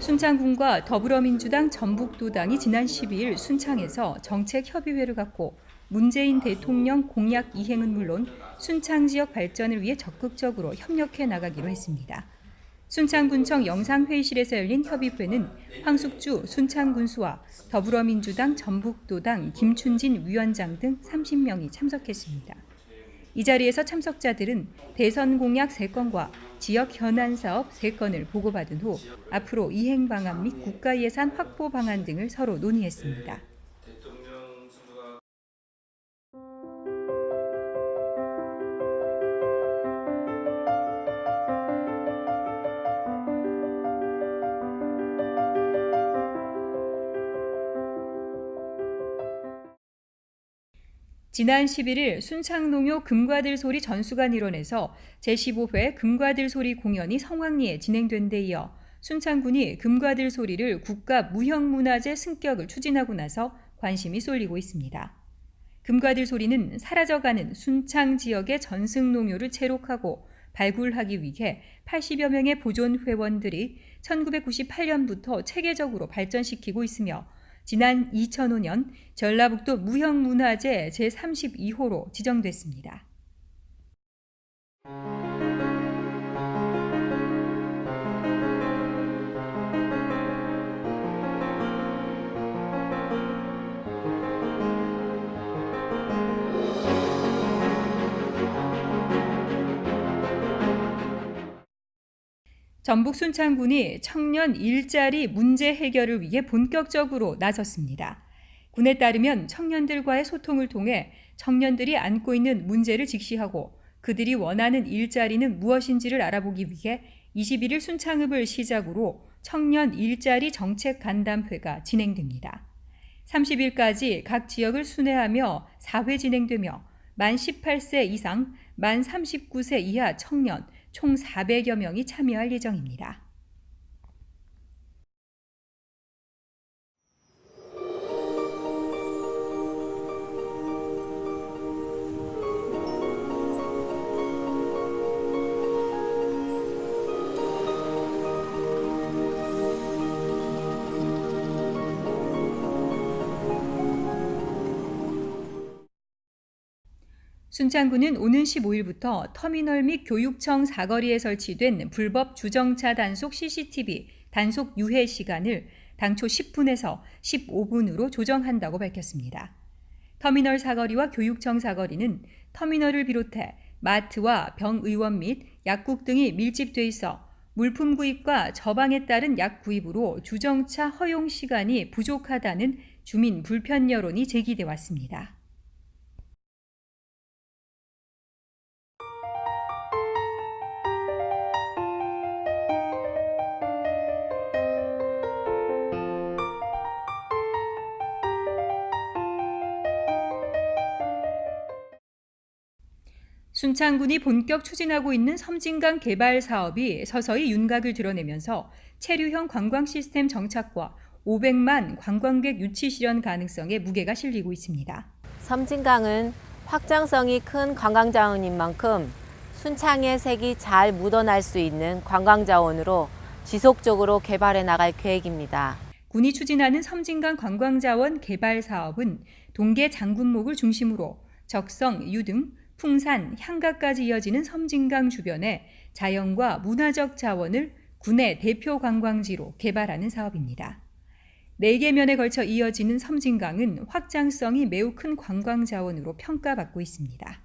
순창군과 더불어민주당 전북도당이 지난 12일 순창에서 정책협의회를 갖고 문재인 대통령 공약 이행은 물론 순창 지역 발전을 위해 적극적으로 협력해 나가기로 했습니다. 순창군청 영상회의실에서 열린 협의회는 황숙주 순창군수와 더불어민주당 전북도당 김춘진 위원장 등 30명이 참석했습니다. 이 자리에서 참석자들은 대선 공약 3건과 지역 현안 사업 3건을 보고받은 후 앞으로 이행 방안 및 국가 예산 확보 방안 등을 서로 논의했습니다. 지난 11일 순창농요 금과들 소리 전수관 일원에서 제15회 금과들 소리 공연이 성황리에 진행된 데 이어 순창군이 금과들 소리를 국가 무형문화재 승격을 추진하고 나서 관심이 쏠리고 있습니다. 금과들 소리는 사라져가는 순창 지역의 전승 농요를 체록하고 발굴하기 위해 80여 명의 보존 회원들이 1998년부터 체계적으로 발전시키고 있으며 지난 2005년 전라북도 무형문화재 제32호로 지정됐습니다. 전북 순창군이 청년 일자리 문제 해결을 위해 본격적으로 나섰습니다. 군에 따르면 청년들과의 소통을 통해 청년들이 안고 있는 문제를 직시하고 그들이 원하는 일자리는 무엇인지를 알아보기 위해 21일 순창읍을 시작으로 청년 일자리 정책 간담회가 진행됩니다. 30일까지 각 지역을 순회하며 4회 진행되며 만 18세 이상, 만 39세 이하 청년 총 400여 명이 참여할 예정입니다. 순창구는 오는 15일부터 터미널 및 교육청 사거리에 설치된 불법 주정차 단속 CCTV 단속 유해 시간을 당초 10분에서 15분으로 조정한다고 밝혔습니다. 터미널 사거리와 교육청 사거리는 터미널을 비롯해 마트와 병의원 및 약국 등이 밀집돼 있어 물품 구입과 처방에 따른 약 구입으로 주정차 허용 시간이 부족하다는 주민 불편 여론이 제기돼 왔습니다. 순창군이 본격 추진하고 있는 섬진강 개발 사업이 서서히 윤곽을 드러내면서 체류형 관광 시스템 정착과 500만 관광객 유치 실현 가능성에 무게가 실리고 있습니다. 섬진강은 확장성이 큰 관광 자원인 만큼 순창의 색이 잘 묻어날 수 있는 관광 자원으로 지속적으로 개발해 나갈 계획입니다. 군이 추진하는 섬진강 관광 자원 개발 사업은 동계 장군목을 중심으로 적성, 유등, 풍산, 향가까지 이어지는 섬진강 주변에 자연과 문화적 자원을 군의 대표 관광지로 개발하는 사업입니다. 4개 면에 걸쳐 이어지는 섬진강은 확장성이 매우 큰 관광 자원으로 평가받고 있습니다.